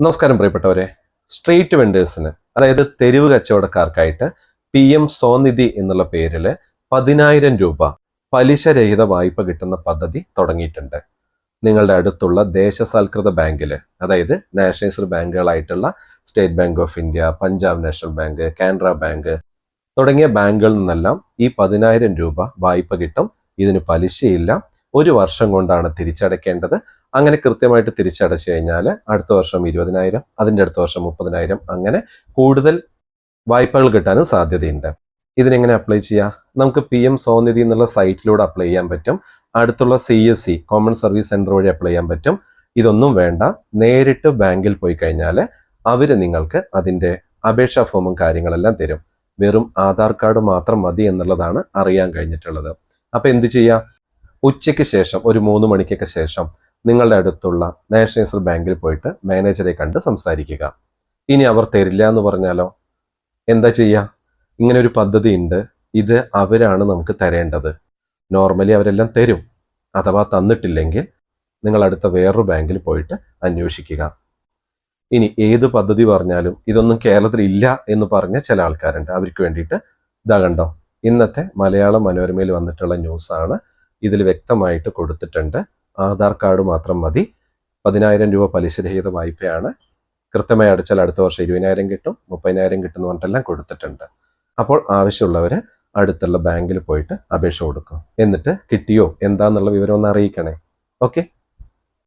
നമസ്കാരം പ്രിയപ്പെട്ടവരെ. സ്ട്രീറ്റ് വെൻഡേഴ്സിന് അതായത് തെരുവ് കച്ചവടക്കാർക്കായിട്ട് പി എം സ്വനിധി എന്നുള്ള പേരിൽ പതിനായിരം രൂപ പലിശരഹിത വായ്പ കിട്ടുന്ന പദ്ധതി തുടങ്ങിയിട്ടുണ്ട്. നിങ്ങളുടെ അടുത്തുള്ള ദേശസാൽകൃത ബാങ്കിൽ അതായത് nationalised ബാങ്കുകളായിട്ടുള്ള state bank of India Punjab national bank Canara bank തുടങ്ങിയ ബാങ്കുകളിൽ നിന്നെല്ലാം ഈ പതിനായിരം രൂപ വായ്പ കിട്ടും. ഇതിന് പലിശയില്ല. ഒരു വർഷം കൊണ്ടാണ് തിരിച്ചടയ്ക്കേണ്ടത്. അങ്ങനെ കൃത്യമായിട്ട് തിരിച്ചടച്ചു കഴിഞ്ഞാൽ അടുത്ത വർഷം ഇരുപതിനായിരം അതിന്റെ അടുത്ത വർഷം മുപ്പതിനായിരം അങ്ങനെ കൂടുതൽ വായ്പകൾ കിട്ടാനും സാധ്യതയുണ്ട്. ഇതിനെങ്ങനെ അപ്ലൈ ചെയ്യാം? നമുക്ക് പി എം സ്വനിധി എന്നുള്ള സൈറ്റിലൂടെ അപ്ലൈ ചെയ്യാൻ പറ്റും. അടുത്തുള്ള C S C common service centre വഴി അപ്ലൈ ചെയ്യാൻ പറ്റും. ഇതൊന്നും വേണ്ട. നേരിട്ട് ബാങ്കിൽ പോയി കഴിഞ്ഞാൽ അവർ നിങ്ങൾക്ക് അതിന്റെ അപേക്ഷാ ഫോമും കാര്യങ്ങളെല്ലാം തരും. വെറും ആധാർ കാർഡ് മാത്രം മതി എന്നുള്ളതാണ് അറിയാൻ കഴിഞ്ഞിട്ടുള്ളത്. അപ്പോൾ എന്ത് ചെയ്യുക ഉച്ചയ്ക്ക് ശേഷം ഒരു മൂന്ന് മണിക്കൊക്കെ ശേഷം നിങ്ങളുടെ അടുത്തുള്ള നാഷണലൈസ്ഡ് ബാങ്കിൽ പോയിട്ട് മാനേജറെ കണ്ട് സംസാരിക്കുക. ഇനി അവർ തരില്ല എന്ന് പറഞ്ഞാലോ? എന്താ ചെയ്യുക ഇങ്ങനെ ഒരു പദ്ധതി ഉണ്ട്. ഇത് അവരാണ് നമുക്ക് തരേണ്ടത്. നോർമലി അവരെല്ലാം തരും. അഥവാ തന്നിട്ടില്ലെങ്കിൽ നിങ്ങൾ അടുത്ത വേറൊരു ബാങ്കിൽ പോയിട്ട് അന്വേഷിക്കുക. ഇനി ഏത് പദ്ധതി പറഞ്ഞാലും ഇതൊന്നും കേരളത്തിൽ ഇല്ല എന്ന് പറഞ്ഞ ചില ആൾക്കാരുണ്ട്. അവർക്ക് വേണ്ടിയിട്ട് ഇതാ കണ്ടോ? ഇന്നത്തെ മലയാള മനോരമയിൽ വന്നിട്ടുള്ള ന്യൂസാണ് ഇതിൽ വ്യക്തമായിട്ട് കൊടുത്തിട്ടുണ്ട്. ആധാർ കാർഡ് മാത്രം മതി. പതിനായിരം രൂപ പലിശരഹിത വായ്പയാണ്. കൃത്യമായി അടച്ചാൽ അടുത്ത വർഷം ഇരുപതിനായിരം കിട്ടും. മുപ്പതിനായിരം കിട്ടും എന്ന് പറഞ്ഞിട്ടെല്ലാം കൊടുത്തിട്ടുണ്ട്. അപ്പോൾ ആവശ്യമുള്ളവർ അടുത്തുള്ള ബാങ്കിൽ പോയിട്ട് അപേക്ഷ കൊടുക്കും. എന്നിട്ട് കിട്ടിയോ? എന്താന്നുള്ള വിവരം ഒന്ന് അറിയിക്കണേ. ഓക്കെ?